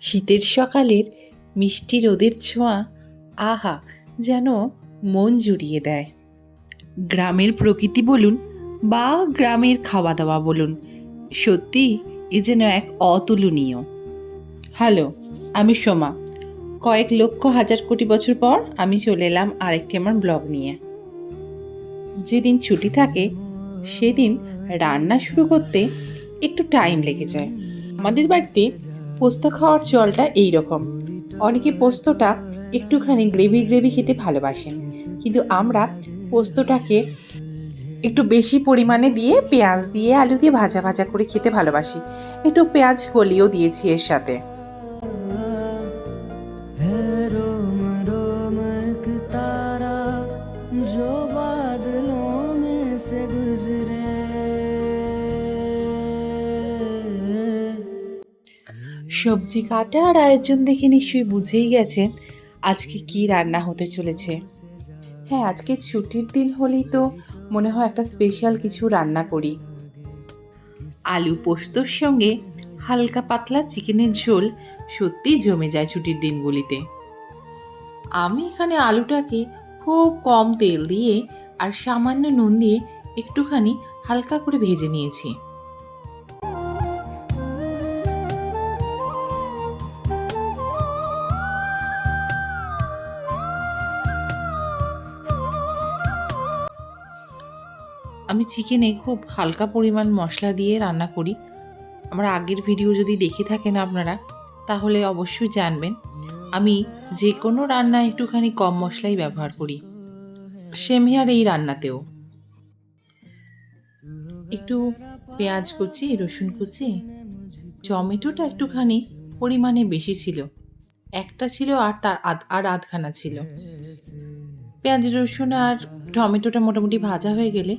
শীতের সকালের মিষ্টি রোদের ছোঁয়া, আহা, যেন মন জুড়িয়ে দেয়। গ্রামের প্রকৃতি বলুন বা গ্রামের খাওয়া দাওয়া বলুন, সত্যি এ যেন এক অতুলনীয়। হ্যালো, আমি সোমা। কয়েক লক্ষ হাজার কোটি বছর পর আমি চলে এলাম আরেকটি আমার ব্লগ নিয়ে। যেদিন ছুটি থাকে, সেদিন রান্না শুরু করতে একটু টাইম লেগে যায়। আমাদের বাড়িতে পোস্ত খাওয়ার চলটা এই রকম অনেকে পোস্তটা একটুখানি গ্রেভি গ্রেভি খেতে ভালোবাসেন। কিন্তু আমরা পোস্তটাকে একটু বেশি পরিমাণে দিয়ে পেঁয়াজ দিয়ে আলু দিয়ে ভাজা ভাজা করে খেতে ভালোবাসি। একটু পেঁয়াজ কলিও দিয়েছি এর সাথে। সবজি কাটা আর আয়োজন দেখে নিশ্চয়ই বুঝেই গেছেন আজকে কি রান্না হতে চলেছে। হ্যাঁ আজকে ছুটির দিন হলেই তো মনে হয় একটা স্পেশাল কিছু রান্না করি। আলু পোস্তর সঙ্গে হালকা পাতলা চিকেনের ঝোল সত্যি জমে যায় ছুটির দিনগুলিতে। আমি এখানে আলুটাকে খুব কম তেল দিয়ে আর সামান্য নুন দিয়ে একটুখানি হালকা করে ভেজে নিয়েছি। আমি চিকেনে খুব হালকা পরিমাণ মশলা দিয়ে রান্না করি। আমার আগের ভিডিও যদি দেখে থাকেন আপনারা, তাহলে অবশ্যই জানবেন। আমি যে কোনো রান্না একটুখানি কম মশলাই ব্যবহার করি। সেম হেয়ার এই রান্নাতেও। একটু পেঁয়াজ কুচি, রসুন কুচি, টমেটোটা একটুখানি পরিমাণে বেশি ছিল। একটা ছিল আর তার আধ, আর আধখানা ছিল। পেঁয়াজ, রসুন আর টমেটোটা মোটামুটি ভাজা হয়ে গেলে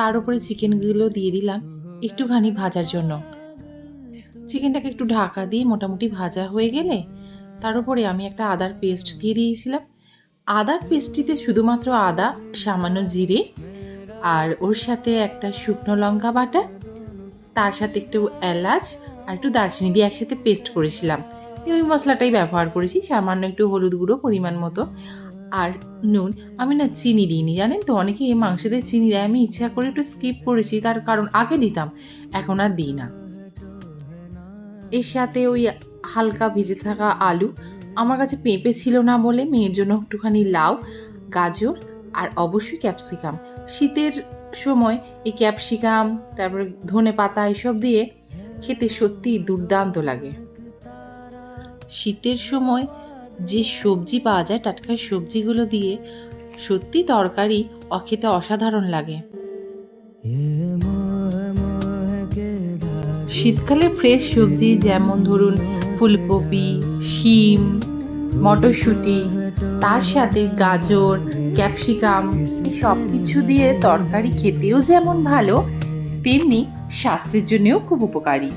তার উপরে চিকেনগুলো দিয়ে দিলাম একটুখানি ভাজার জন্য। চিকেনটাকে একটু ঢাকা দিয়ে মোটামুটি ভাজা হয়ে গেলে তার উপরে আমি একটা আদার পেস্ট দিয়ে দিয়েছিলাম। আদার পেস্টটিতে শুধুমাত্র আদা, সামান্য জিরে আর ওর সাথে একটা শুকনো লঙ্কা বাটা, তার সাথে একটু এলাচ আর একটু দারচিনি দিয়ে একসাথে পেস্ট করেছিলাম। ওই মশলাটাই ব্যবহার করেছি, সামান্য একটু হলুদ গুঁড়ো পরিমাণ মতো। আর নুন আমি না চিনি দিইনি, জানেন তো? অনেকে এই মাংসতে চিনি দেয়। আমি ইচ্ছা করে একটু স্কিপ করেছি, তার কারণ আগে দিতাম, এখন আর দিই না। এর সাথে ওই হালকা ভিজে থাকা আলু, আমার কাছে পেঁপে ছিল না বলে মেয়ের জন্য একটুখানি লাউ, গাজর আর অবশ্যই ক্যাপসিকাম। শীতের সময় এই ক্যাপসিকাম, তারপরে ধনে পাতা এসব দিয়ে খেতে সত্যিই দুর্দান্ত লাগে। শীতের সময় যে সবজি পাওয়া যায় টাটকা সবজিগুলো দিয়ে সত্যি তরকারি অখেতে অসাধারণ লাগে। শীতকালে ফ্রেশ সবজি যেমন ধরুন ফুলকপি, শিম, মটরশুঁটি, তার সাথে গাজর, ক্যাপসিকাম সব কিছু দিয়ে তরকারি খেতেও যেমন ভালো, তেমনি স্বাস্থ্যের জন্যেও খুব উপকারী।